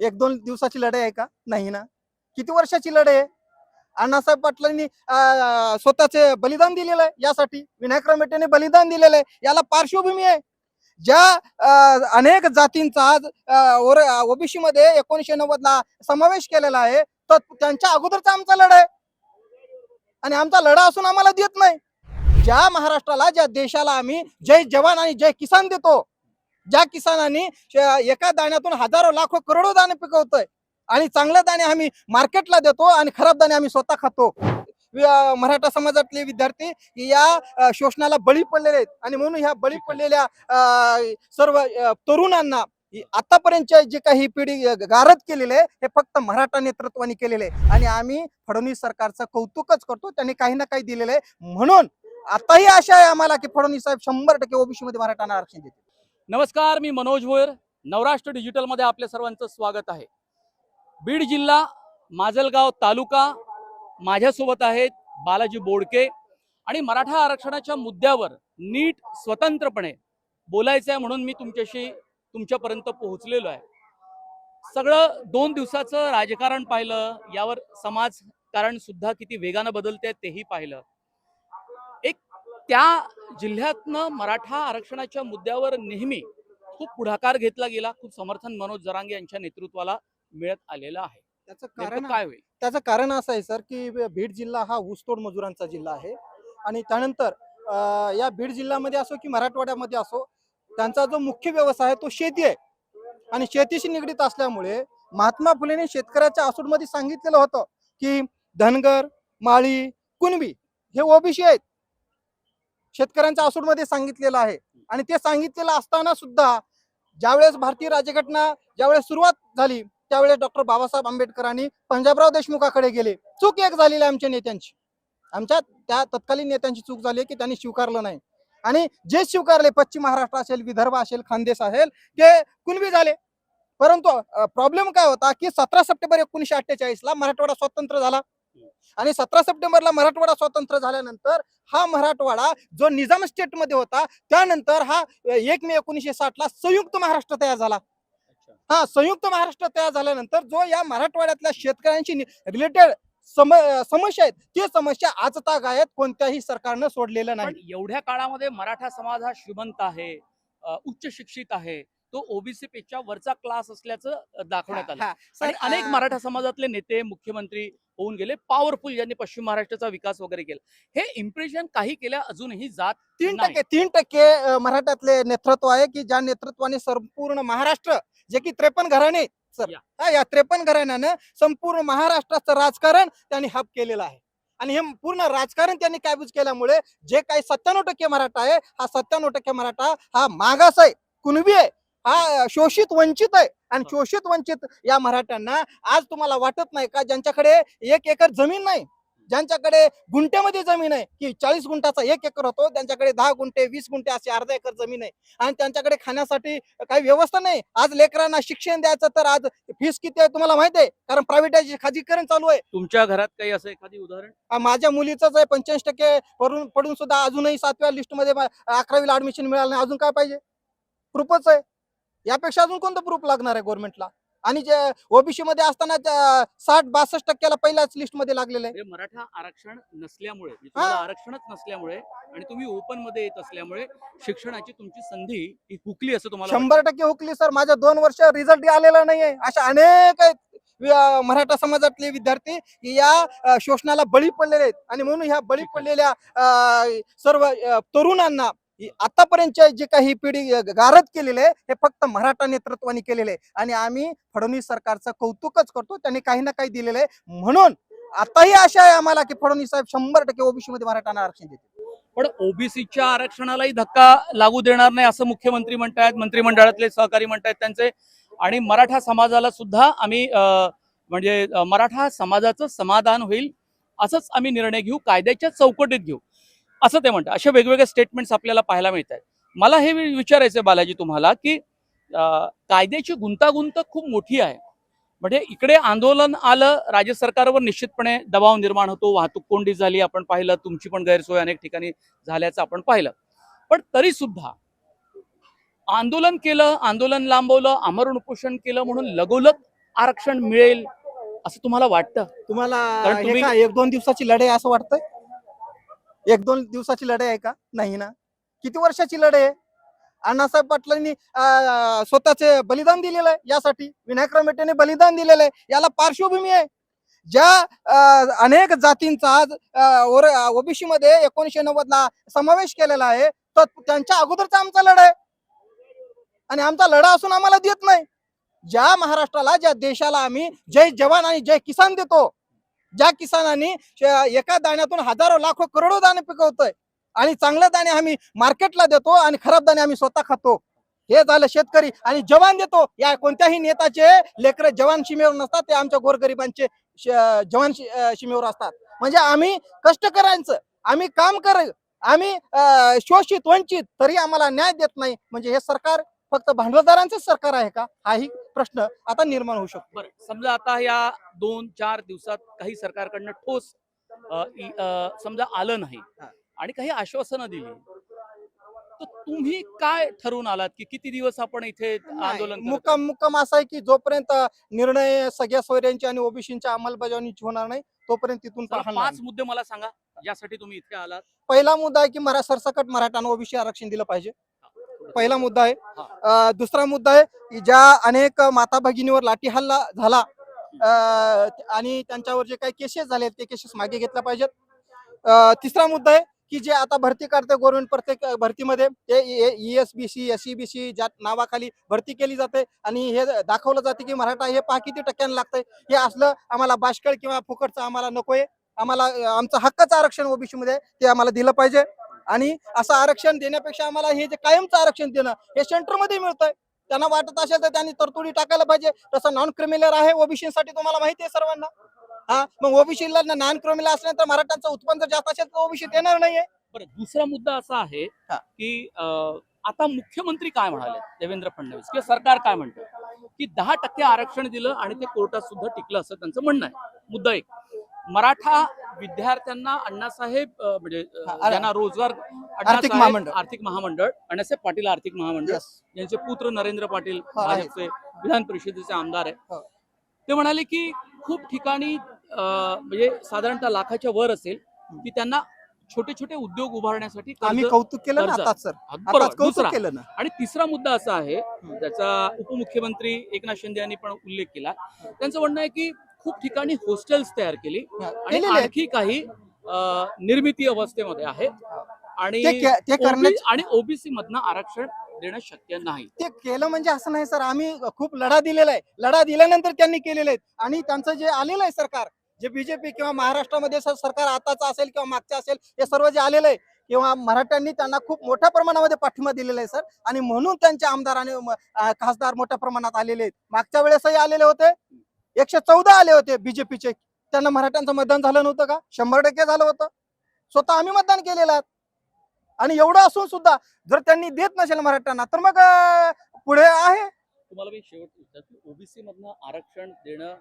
एक दोन दिवसाची लढाई आहे का? नाही ना. किती वर्षाची लढाई आहे? अण्णासाहेब पाटलांनी स्वतःचे बलिदान दिलेलं आहे यासाठी. विनायक रामेटेने बलिदान दिलेलं आहे. याला पार्श्वभूमी आहे. ज्या अनेक जातींचा आज ओबीसी मध्ये एकोणीशे नव्वद ला समावेश केलेला आहे तर त्यांच्या अगोदरचा आमचा लढा आहे. आणि आमचा लढा असून आम्हाला देत नाही. ज्या महाराष्ट्राला ज्या देशाला आम्ही जय जवान आणि जय किसान देतो ज्या किसानांनी एका दाण्यातून हजारो लाखो करोडो दाणे पिकवतोय आणि चांगले दाणे आम्ही मार्केटला देतो आणि खराब दाणे आम्ही स्वतः खातो. मराठा समाजातले विद्यार्थी या शोषणाला बळी पडलेले आहेत आणि म्हणून ह्या बळी पडलेल्या अं, सर्व तरुणांना आतापर्यंत जी जे काही पिढी गारद केलेले आहे हे फक्त मराठा नेतृत्वाने केलेले आहे आणि आम्ही फडणवीस सरकारचं कौतुकच करतो. त्यांनी काही ना काही दिलेलं आहे. म्हणून आताही आशा आहे आम्हाला की फडणवीस साहेब शंभर टक्के ओबीसी मध्ये मराठ्यांना आरक्षण देतील. नमस्कार मी मनोज भोयर. नवराष्ट्र डिजिटलमध्ये आपल्या सर्वांचं स्वागत आहे. बीड जिल्हा माजलगाव तालुका माझ्यासोबत आहेत बालाजी बोडके आणि मराठा आरक्षणाच्या मुद्द्यावर नीट स्वतंत्रपणे बोलायचं आहे म्हणून मी तुमच्याशी तुमच्यापर्यंत पोहोचलेलो आहे. सगळं दोन दिवसाचं राजकारण पाहिलं यावर समाजकारण सुद्धा किती वेगानं बदलते तेही पाहिलं. त्या जिल्ह्यातनं मराठा आरक्षणाच्या मुद्द्यावर नेहमी खूप पुढाकार घेतला गेला. खूप समर्थन मनोज जरांगे यांच्या नेतृत्वाला मिळत आलेलं आहे. त्याचं कारण काय होईल? त्याचं कारण असं आहे सर की बीड जिल्हा हा ऊसतोड मजुरांचा जिल्हा आहे. आणि त्यानंतर या बीड जिल्ह्यामध्ये असो की मराठवाड्यामध्ये असो त्यांचा जो मुख्य व्यवसाय आहे तो शेती आहे. आणि शेतीशी निगडीत असल्यामुळे महात्मा फुलेने शेतकऱ्याच्या आसूडमध्ये सांगितलेलं होतं की धनगर माळी कुणबी हे ओबीसी आहेत. शेतकऱ्यांच्या आसूडमध्ये सांगितलेलं आहे. आणि ते सांगितलेलं असताना सुद्धा ज्यावेळेस भारतीय राज्यघटना ज्यावेळेस सुरुवात झाली त्यावेळेस डॉक्टर बाबासाहेब आंबेडकरांनी पंजाबराव देशमुखाकडे गेले. चूक एक झालेली आहे आमच्या नेत्यांची. आमच्या त्या तत्कालीन नेत्यांची चूक झाली की त्यांनी स्वीकारलं नाही. आणि जे स्वीकारले पश्चिम महाराष्ट्र असेल विदर्भ असेल खानदेश असेल ते कुणबी झाले? परंतु प्रॉब्लेम काय होता की सतरा सप्टेंबर एकोणीशे अठ्ठेचाळीस ला मराठवाडा स्वतंत्र झाला. आणि सतरा सप्टेंबरला मराठवाडा स्वतंत्र झाल्यानंतर हा मराठवाडा जो निजाम स्टेटमध्ये होता त्यानंतर हा एक मे एकोणीशे साठ ला संयुक्त महाराष्ट्र तयार झाला. हा संयुक्त महाराष्ट्र तयार झाल्यानंतर जो या मराठवाड्यातल्या शेतकऱ्यांशी रिलेटेड सम समस्या आहेत ते समस्या आजताग आहेत कोणत्याही सरकारनं सोडलेलं नाही. एवढ्या काळामध्ये मराठा समाज हा श्रीमंत आहे उच्च शिक्षित आहे तो ओबीसी पेक्षा वरचा क्लास असल्याचं दाखवण्यात आलं. अनेक मराठा समाजातले नेते मुख्यमंत्री होऊन गेले. पॉवरफुल ज्यांनी पश्चिम महाराष्ट्राचा विकास वगैरे केला. हे इम्प्रेशन काही केल्या अजूनी जात तीन. टक्के तीन टक्के मराठ्यातले नेतृत्व आहे की ज्या नेतृत्वाने संपूर्ण महाराष्ट्र जे की त्रेपन्न घराणे. हा, या त्रेपन्न घराण्यानं संपूर्ण महाराष्ट्राचं राजकारण त्यांनी हब केलेलं आहे. आणि हे पूर्ण राजकारण त्यांनी काबूज केल्यामुळे जे काही सत्त्याण्णव टक्के मराठा आहे हा सत्त्याण्णव टक्के मराठा हा मागास आहे कुणबी आहे. हा शोषित वंचित आहे. आणि हो. शोषित वंचित या मराठ्यांना आज तुम्हाला वाटत नाही का ज्यांच्याकडे एक एकर जमीन नाही ज्यांच्याकडे गुंठ्यामध्ये जमीन आहे की चाळीस गुंठाचा एक एकर होतो त्यांच्याकडे दहा गुंठे वीस गुंठे असे अर्धा एकर जमीन आहे. आणि त्यांच्याकडे खाण्यासाठी काही व्यवस्था नाही. आज लेकरांना शिक्षण द्यायचं तर आज फीस किती आहे तुम्हाला माहिती आहे? कारण प्रायव्हेटायझेशन खाजगीकरण चालू आहे. तुमच्या घरात काही असं एखादी उदाहरण? माझ्या मुलीच आहे पंच्याऐंशी टक्के पडून पडून सुद्धा अजूनही सातव्या लिस्टमध्ये मा- अकरावीला ऍडमिशन मिळालं नाही. अजून काय पाहिजे? प्रूफच आहे. यापेक्षा अजून कोणतं प्रूफ लागणार आहे गव्हर्नमेंटला आणि जे ओबीसी मध्ये असताना साठ बासष्ट टक्क्याला पहिल्याच लिस्टमध्ये लागलेलं आहे मराठा आरक्षण नसल्यामुळे. आरक्षणच नसल्यामुळे आणि तुम्ही ओपनमध्ये येत असल्यामुळे शिक्षणाची तुमची संधी ही हुकली असं तुम्हाला? शंभर टक्के हुकली सर माझ्या दोन वर्ष रिझल्ट आलेला नाहीये अशा अनेक मराठा समाजातले विद्यार्थी या शोषणाला बळी पडलेले आहेत आणि म्हणून ह्या बळी. पडलेल्या सर्व तरुणांना आतापर्यंतच्या जे काही पिढी गारद केलेले आहे हे फक्त मराठा नेतृत्वाने केलेले आणि आम्ही फडणवीस सरकारचं कौतुकच करतो त्यांनी काही ना काही दिलेलं आहे. म्हणून आताही आशा आहे आम्हाला की फडणवीस साहेब शंभर टक्के ओबीसी मध्ये मराठ्यांना आरक्षण देतील. पण ओबीसीच्या आरक्षणालाही धक्का लागू देणार नाही असं मुख्यमंत्री म्हणतायत मंत्रिमंडळातले सहकारी म्हणतायत त्यांचे. आणि मराठा समाजाला सुद्धा आम्ही अं, म्हणजे मराठा समाजाचं समाधान होईल असंच आम्ही निर्णय घेऊ कायद्याच्या चौकटीत घेऊ. असं ते म्हणतात. असे वेगवेगळे स्टेटमेंट्स आपल्याला पाहायला मिळत आहेत मला हे विचारायचं बालाजी तुम्हाला की कायद्याची गुंतागुंत खूप मोठी आहे. म्हणजे इकडे आंदोलन आलं राज्य सरकारवर निश्चितपणे दबाव निर्माण होतो वाहतूक कोंडी झाली आपण पाहिलं तुमची पण गैरसोय अनेक ठिकाणी झाल्याचं आपण पाहिलं. पण तरी सुद्धा आंदोलन केलं आंदोलन लांबवलं आमरण उपोषण केलं म्हणून लगोलग आरक्षण मिळेल असं तुम्हाला वाटतं? तुम्हाला एक दोन दिवसाची लढाई असं वाटतंय? एक दोन दिवसाची लढाई आहे का? नाही ना. किती वर्षाची लढाई आहे? अण्णासाहेब पाटलांनी स्वतःचे बलिदान दिलेलं आहे यासाठी. विनायक रामेटेने बलिदान दिलेलं आहे. याला पार्श्वभूमी आहे. ज्या अनेक जातींचा आज ओबीसी मध्ये एकोणीशे नव्वद ला समावेश केलेला आहे तर त्यांच्या अगोदरचा आमचा लढा आहे. आणि आमचा लढा असून आम्हाला देत नाही. ज्या महाराष्ट्राला ज्या देशाला आम्ही जय जवान आणि जय किसान देतो ज्या किसानांनी एका दाण्यातून हजारो लाखो करोडो दाणे पिकवतोय आणि चांगले दाणे आम्ही मार्केटला देतो आणि खराब दाणे आम्ही स्वतः खातो. हे झालं शेतकरी आणि जवान देतो. या कोणत्याही नेताचे लेकर जवान सीमेवर नसतात ते आमच्या गोरगरिबांचे जवान सीमेवर असतात. म्हणजे आम्ही कष्टकऱ्यांचं आम्ही काम कर आम्ही अं, शोषित वंचित तरी आम्हाला न्याय देत नाही. म्हणजे हे सरकार फक्त भांडवलदारांचं सरकार आहे का? हाही प्रश्न आता निर्माण होऊ शकतो बरं समजा आता या दोन चार दिवसात काही सरकारकडनं ठोस समजा आलं नाही. आणि काही आश्वासनं दिली तर तुम्ही काय ठरवून आलात की किती दिवस आपण इथे आंदोलन मुक्काम मुक्काम असा आहे की जोपर्यंत निर्णय सगळ्या सोयऱ्यांची आणि ओबीसीच्या अंमलबजावणीची होणार नाही तोपर्यंत तिथून पाच. मुद्दे मला सांगा ज्यासाठी तुम्ही इथे आलात पहिला मुद्दा आहे की मरा सरसकट मराठा ओबीसी आरक्षण दिलं पाहिजे पहिला मुद्दा आहे. अं, दुसरा मुद्दा आहे की ज्या अनेक माता भगिनीवर लाठी हल्ला झाला अं, आणि त्यांच्यावर जे काही केसेस झाले ते केसेस मागे घेतल्या पाहिजेत. अं, तिसरा मुद्दा आहे की जे आता भरती करते गव्हर्नमेंट प्रत्येक भरतीमध्ये ते E S B C S B C ज्या नावाखाली भरती केली जाते आणि हे दाखवलं जाते की मराठा हे पहा किती टक्क्यानं लागतंय. हे असलं आम्हाला बाष्कळ किंवा फुकटचं आम्हाला नकोय. आम्हाला अं, आमचं हक्काचं आरक्षण ओबीसी मध्ये ते आम्हाला दिलं पाहिजे. आणि असं आरक्षण देण्यापेक्षा आम्हाला हे जे कायमचं आरक्षण देणं हे सेंटरमध्ये मिळतंय. त्यांना वाटत असेल तर त्यांनी तरतुदी टाकायला पाहिजे. तसं नॉन क्रिमिनल आहे ओबीसी साठी तुम्हाला माहिती आहे सर्वांना. हा मग ओबीसीला नॉन क्रिमिनल असल्यानंतर मराठ्यांचं उत्पन्न जर जास्त असेल तर ओबीसी देणार नाहीये. बरं दुसरा मुद्दा असा आहे. की आता मुख्यमंत्री काय म्हणाले? देवेंद्र फडणवीस किंवा सरकार काय म्हणतं? की दहा टक्के आरक्षण दिलं आणि ते कोर्टात सुद्धा टिकलं असं त्यांचं म्हणणं आहे. मुद्दा एक. मराठा विद्यार्थ्यांना अण्णासाहेब म्हणजे ज्यांना रोजगार अण्णासाहेब महामंडळ. आर्थिक महामंडळ अण्णासाहेब पाटील आर्थिक महामंडळ. यांचे पुत्र नरेंद्र पाटील हा. भाजपचे विधान परिषदेचे आमदार आहे. हो. ते म्हणाले की खूप ठिकाणी म्हणजे साधारणतः लाखाच्या वर असेल की त्यांना छोटे छोटे उद्योग उभारण्यासाठी आम्ही कौतुक केलं केलं ना. आणि तिसरा मुद्दा असा आहे ज्याचा उपमुख्यमंत्री एकनाथ शिंदे यांनी पण उल्लेख केला. त्यांचं म्हणणं आहे की खूप ठिकाणी हॉस्टेल्स तयार केली आणि केलेले आहेत. आणखी काही अ, निर्मिती अवस्थेमध्ये आहे. आणि ते के- ते करण्याची OB आणि ओबीसी मधनं आरक्षण देणं शक्य नाही. ते केलं म्हणजे असं नाही सर. आम्ही खूप लढा दिलेला आहे. लढा दिल्यानंतर त्यांनी केलेले आहेत. आणि त्यांचं जे आलेलं आहे सरकार जे बीजेपी किंवा महाराष्ट्रामध्ये सर- सरकार आताचं असेल किंवा मागचं असेल हे सर्व जे आलेलं आहे किंवा मराठ्यांनी त्यांना खूप मोठ्या प्रमाणामध्ये पाठिंबा दिलेला आहे सर. आणि म्हणून त्यांचे आमदार आणि म- अं, खासदार मोठ्या प्रमाणात आलेले आहेत. मागच्या वेळेसही आलेले होते. एकशे चौदा आले होते बीजेपीचे. त्यांना मराठ्यांचं मतदान झालं नव्हतं का? शंभर टक्के झालं होतं. स्वतः आम्ही मतदान केलेलं आहे. आणि एवढं असून सुद्धा जर त्यांनी देत नसेल मराठ्यांना तर मग पुढे आहे. तुम्हाला मी शेवट ओबीसी मधनं आरक्षण देणं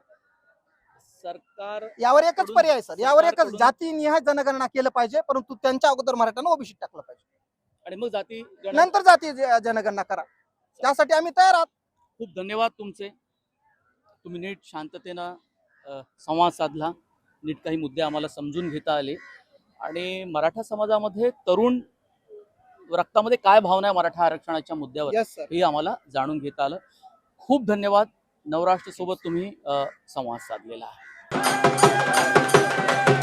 सरकार यावर एकच पर्याय सर. यावर एकच जाती निहाय जनगणना केलं पाहिजे परंतु त्यांच्या अगोदर मराठ्यांना ओबीसी टाकलं पाहिजे. आणि मग जाती नंतर जाती जनगणना करा. त्यासाठी आम्ही तयार आहोत. खूप धन्यवाद तुमचे. तुम्ही नीट शांततेनं संवाद साधला. नीट काही मुद्दे आम्हाला समजून घेता आले. आणि मराठा समाजामध्ये तरुण रक्तामध्ये काय भावना आहे मराठा आरक्षणाच्या मुद्द्यावर हे आम्हाला जाणून घेता आलं. खूप धन्यवाद. नवराष्ट्र सोबत तुम्ही संवाद साधलेला आहे.